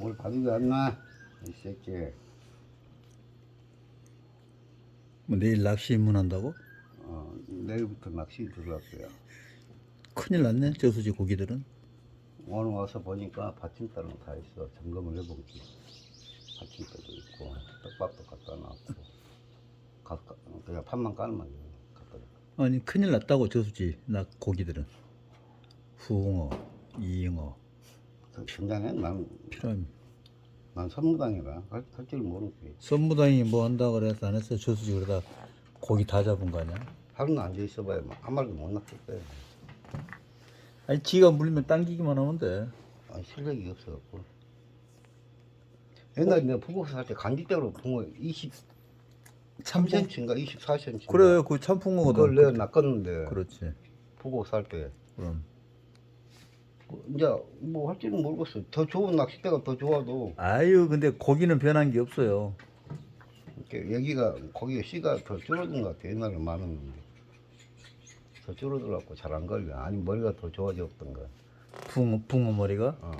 오늘 바둑이 안 나? 이 새끼. 뭐 내일 낚시 입문한다고? 어, 내일부터 낚시 들어갔어요. 큰일 났네 저수지 고기들은 오늘 와서 보니까 받침대는 다 있어. 점검을 해보기. 받침대도 있고, 떡밥도 갖다 놨고. 가, 가, 그냥 판만 깔면 돼. 갖다 줘. 아니 큰일 났다고 저수지 나 고기들은 후홍어 이잉어 그 현장에 난, 피라미 난 선무당이라 할, 할줄 모르지. 선무당이 뭐 한다 그래서 안 했어 저수지 그러다 고기 다 잡은 거 아니야? 하루는 앉아 있어봐야 한 마리도 못 낚을 거야. 아니 지가 물면 당기기만 하면 돼 아니, 실력이 없어갖고. 옛날에 내가 북어서 살때 간지대로 붕어 23cm인가 24cm. 그래 그 참풍어거든 그걸 내가 낚았는데 그렇지 북어 살 때. 그럼 이제 뭐할 줄은 모르겠어. 더 좋은 낚싯대가 더 좋아도 아유 근데 고기는 변한 게 없어요 이렇게 여기가 거기에 씨가 더 줄어든 것 같아. 옛날에 많았는데 더 줄어들어갖고 잘 안 걸려. 아니 머리가 더 좋아졌던 거야. 붕어, 붕어 머리가 어.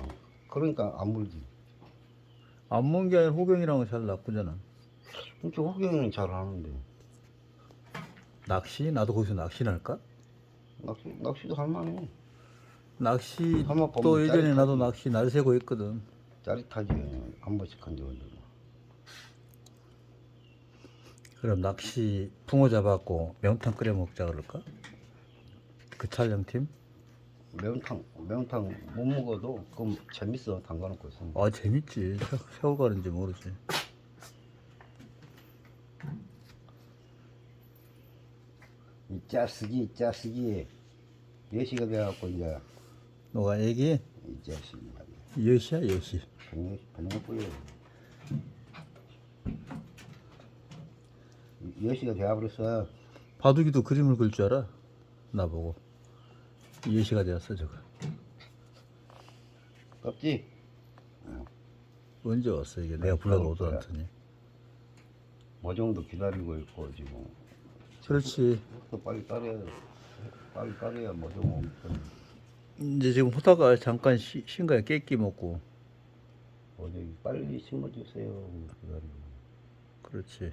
그러니까 안 물지. 안 먹은 게 아니라 호경이랑은 잘 낚으잖아 진짜 호경이는 잘 하는데 낚시? 나도 거기서 낚시를 할까? 낚시 낚시도 할 만해. 낚시 한번 또 보면 예전에 짜릿하지. 나도 낚시 날 새고 했거든 짜릿하지. 한 번씩 한적 언제. 그럼 낚시 붕어 잡았고 매운탕 끓여 먹자 그럴까? 그 촬영팀? 매운탕 매운탕 못 먹어도 그럼 재밌어 담가놓고 있으면. 아 재밌지 세- 세월 가는지 모르지 이 짜쓰기 이 짜쓰기 예시가 돼갖고 이제 너가 얘기 이 자식이 말이야. 여시야 여시 백년 백년 뿌려. 여시가 돼버렸어. 바둑이도 그림을 그릴 줄 알아 나보고 여시가 되었어 저거 껍지? 언제 왔어 이게 내가 불러도 오도 않더니 뭐 정도 기다리고 있고 지금. 그렇지 또 빨리 따려야 빨리 따려야 뭐좀 엄청 이제 지금 호다가 잠깐 쉬, 쉰 거야 깨끼 먹고. 어디 빨리 심어주세요 기다리고. 그렇지.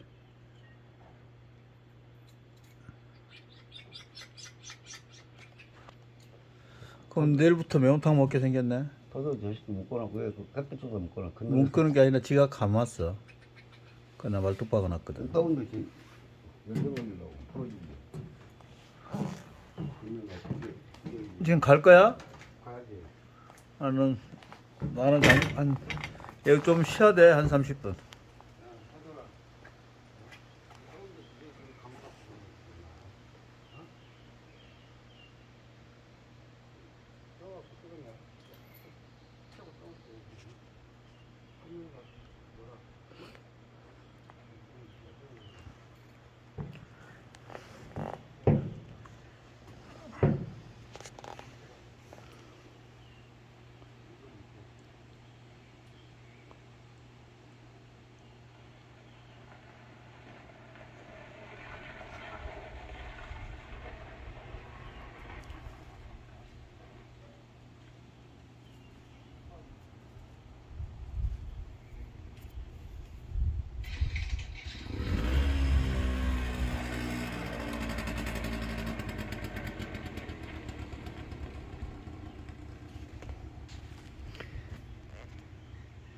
그럼 내일부터 매운탕 먹게 생겼네? 저도 저식도 먹거나 왜그 햇빛에서 먹거나 근데 뭉끄는 게 아니라 지가 감았어. 그나 말뚝 박아 놨거든. 더운 듯이 열대 걸리려고? 풀어주고. 지금 갈 거야? 가야지. 나는 나는 한, 한 여기 좀 쉬어야 돼 한 30분